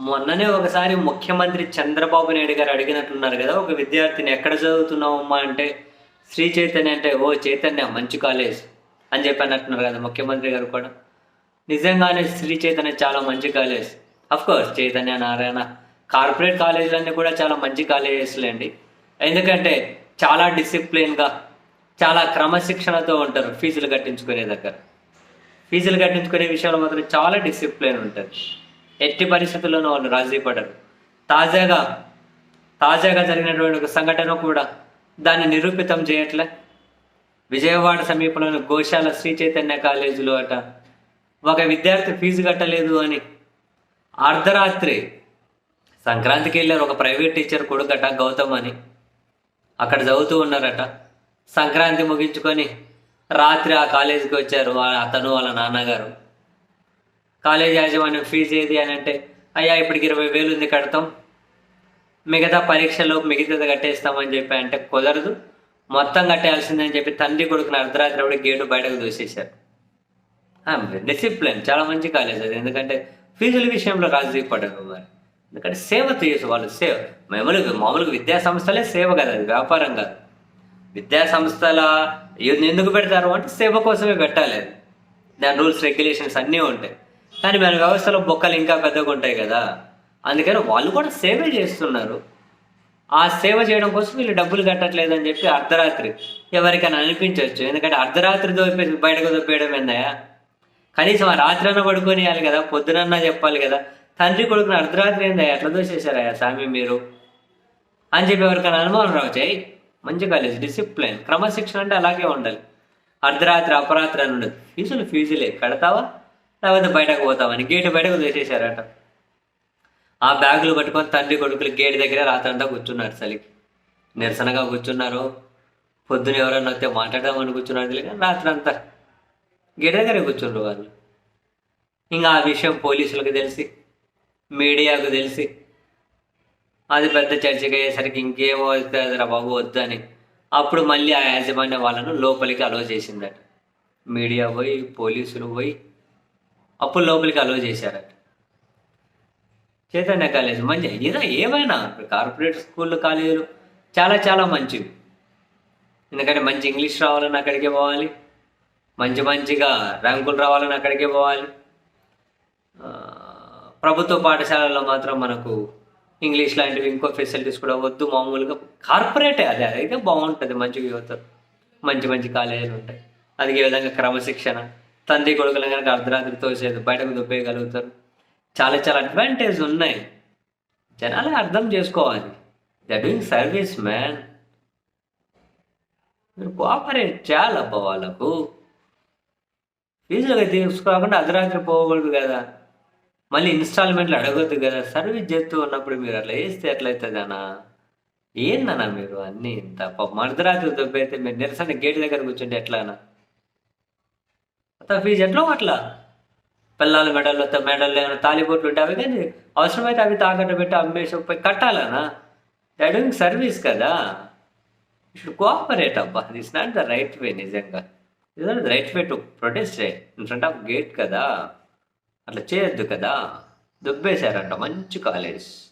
మొన్ననే ఒకసారి ముఖ్యమంత్రి చంద్రబాబు నాయుడు గారు అడిగినట్లున్నారు కదా ఒక విద్యార్థిని ఎక్కడ చదువుతున్నావమ్మా అంటే శ్రీ చైతన్య అంటే ఓ చైతన్య మంచి కాలేజ్ అని చెప్పి అన్నట్టున్నారు కదా ముఖ్యమంత్రి గారు కూడా. నిజంగానే శ్రీ చైతన్య చాలా మంచి college. Course Chaitanya Narayana corporate కాలేజీలన్నీ కూడా చాలా మంచి కాలేజెస్లేండి ఎందుకంటే చాలా డిసిప్లిన్గా చాలా క్రమశిక్షణతో ఉంటారు ఫీజులు కట్టించుకునే దగ్గర. ఫీజులు కట్టించుకునే విషయంలో మాత్రం చాలా డిసిప్లిన్ ఉంటుంది. ఎట్టి పరిస్థితుల్లోనూ వాళ్ళు రాజీ పడరు. తాజాగా తాజాగా జరిగినటువంటి ఒక సంఘటన కూడా దాన్ని నిరూపితం చేయట్లే. విజయవాడ సమీపంలోని గోశాల శ్రీ చైతన్య కాలేజీలో అట ఒక విద్యార్థి ఫీజు కట్టలేదు అని అర్ధరాత్రి సంక్రాంతికి వెళ్ళారు ఒక ప్రైవేట్ టీచర్ కొడుకట గౌతమ్ అని. అక్కడ చదువుతూ ఉన్నారట. సంక్రాంతి ముగించుకొని రాత్రి ఆ కాలేజీకి వచ్చారు అతను వాళ్ళ నాన్నగారు. కాలేజ్ యాజమాన్యం ఫీజు ఏది అని అంటే అయ్యా ఇప్పటికి ఇరవై వేలు ఉంది కడతాం. మిగతా పరీక్షలో మిగతాది కట్టేస్తామని చెప్పి అంటే కుదరదు. మొత్తం కట్టేయాల్సిందని చెప్పి తండ్రి కొడుకుని అర్ధరాత్రి అప్పుడు గేటు బయటకు దూసేశారు. డిసిప్లిన్ చాలా మంచి కాలేజ్ అది. ఎందుకంటే ఫీజుల విషయంలో రాజీ పడదు మరి. ఎందుకంటే సేవ తీయచ్చు వాళ్ళు సేవ మామూలుగా మామూలుగా విద్యా సంస్థలే సేవ కదా అది వ్యాపారం కాదు. విద్యా సంస్థల ఎందుకు పెడతారు అంటే సేవ కోసమే పెట్టాలి. దాని రూల్స్ రెగ్యులేషన్స్ అన్నీ ఉంటాయి. కానీ మన వ్యవస్థలో బొక్కలు ఇంకా పెద్దగా ఉంటాయి కదా. అందుకని వాళ్ళు కూడా సేవే చేస్తున్నారు. ఆ సేవ చేయడం కోసం వీళ్ళు డబ్బులు కట్టట్లేదని చెప్పి అర్ధరాత్రి ఎవరికైనా అనిపించవచ్చు ఎందుకంటే అర్ధరాత్రి దోపే బయటకు దొప్పేయడం ఏందయ్యా? కనీసం ఆ రాత్రి అన్న పడుకోనియాలి కదా పొద్దునన్నా చెప్పాలి కదా. తండ్రి కొడుకుని అర్ధరాత్రి ఏందా ఎట్లా దోసేశారయ్యా స్వామి మీరు? అని చెప్పి ఎవరికైనా అనుమానం రావచ్చు. మంచి కాలేజ్ డిసిప్లిన్ క్రమశిక్షణ అంటే అలాగే ఉండాలి. అర్ధరాత్రి అపరాత్రి అని ఉండదు. ఫీజులు ఫీజులే. కడతావా? లేకపోతే బయటకు పోతామని గేటు బయటకు తీసేశారట. ఆ బ్యాగులు పట్టుకొని తండ్రి కొడుకులు గేట్ దగ్గర రాత్రంతా కూర్చున్నారు చలికి నిరసనగా కూర్చున్నారు. పొద్దున ఎవరన్నా వస్తే మాట్లాడదామని కూర్చున్నారు తెలియక రాత్రంతా గేట్ దగ్గర కూర్చున్నారు వాళ్ళు. ఇంకా ఆ విషయం పోలీసులకు తెలిసి మీడియాకు తెలిసి అది పెద్ద చర్చగా అయ్యేసరికి ఇంకేమో రా బాబు వద్దని అప్పుడు మళ్ళీ ఆ యాజమాన్య వాళ్ళను లోపలికి అలో చేసిందట. మీడియా పోయి పోలీసులు పోయి అప్పుడు లోపలికి అలో చేశారట. చైతన్య కాలేజ్ మంచి ఏదో ఏమైనా కార్పొరేట్ స్కూళ్ళు కాలేజీలు చాలా చాలా మంచివి. ఎందుకంటే మంచి ఇంగ్లీష్ రావాలని అక్కడికే పోవాలి. మంచి మంచిగా ర్యాంకులు రావాలని అక్కడికే పోవాలి. ప్రభుత్వ పాఠశాలల్లో మాత్రం మనకు ఇంగ్లీష్ లాంటివి ఇంకో ఫెసిలిటీస్ కూడా వద్దు. మామూలుగా కార్పొరేటే అదే అదైతే బాగుంటుంది. మంచిగా యువత మంచి మంచి కాలేజీలు ఉంటాయి. అది విధంగా క్రమశిక్షణ తండ్రి కొడుకులు కనుక అర్ధరాత్రి తోసేది బయటకు దుబ్బేయగలుగుతారు. చాలా చాలా అడ్వాంటేజ్ ఉన్నాయి. జనాలు అర్థం చేసుకోవాలి. దే డూయింగ్ సర్వీస్ మ్యాన్ మీరు కోఆపరేట్ చేయాలి అబ్బా వాళ్ళకు ఫీజులు తీసుకోకుండా అర్ధరాత్రి పోకూడదు కదా. మళ్ళీ ఇన్స్టాల్మెంట్లు అడగొద్దు కదా. సర్వీస్ చేస్తూ ఉన్నప్పుడు మీరు అట్లా వేస్తే ఎట్లయితుంది అన్న? ఏందన్నా మీరు అన్నీ ఇంత పాపం? అర్ధరాత్రి దొబ్బైతే మీరు నిరసన గేట్ దగ్గర కూర్చుంటే ఎట్లానా అంత ఫీజు ఎట్లా అట్లా పిల్లల మెడల్లో మెడల్లో ఏమైనా తాలిబొట్లు ఉంటే అవి కానీ అవసరమైతే అవి తాకట్టు పెట్టి అమ్మేసి పోయి కట్టాలనా? దే డూయింగ్ సర్వీస్ కదా. షుడ్ కోఆపరేట్ అబ్బా. This not the right way నిజంగా. Is not the right way to protest in front of gate కదా. అట్లా చేయొద్దు కదా. దుబ్బేశారంట మంచి కాలేజ్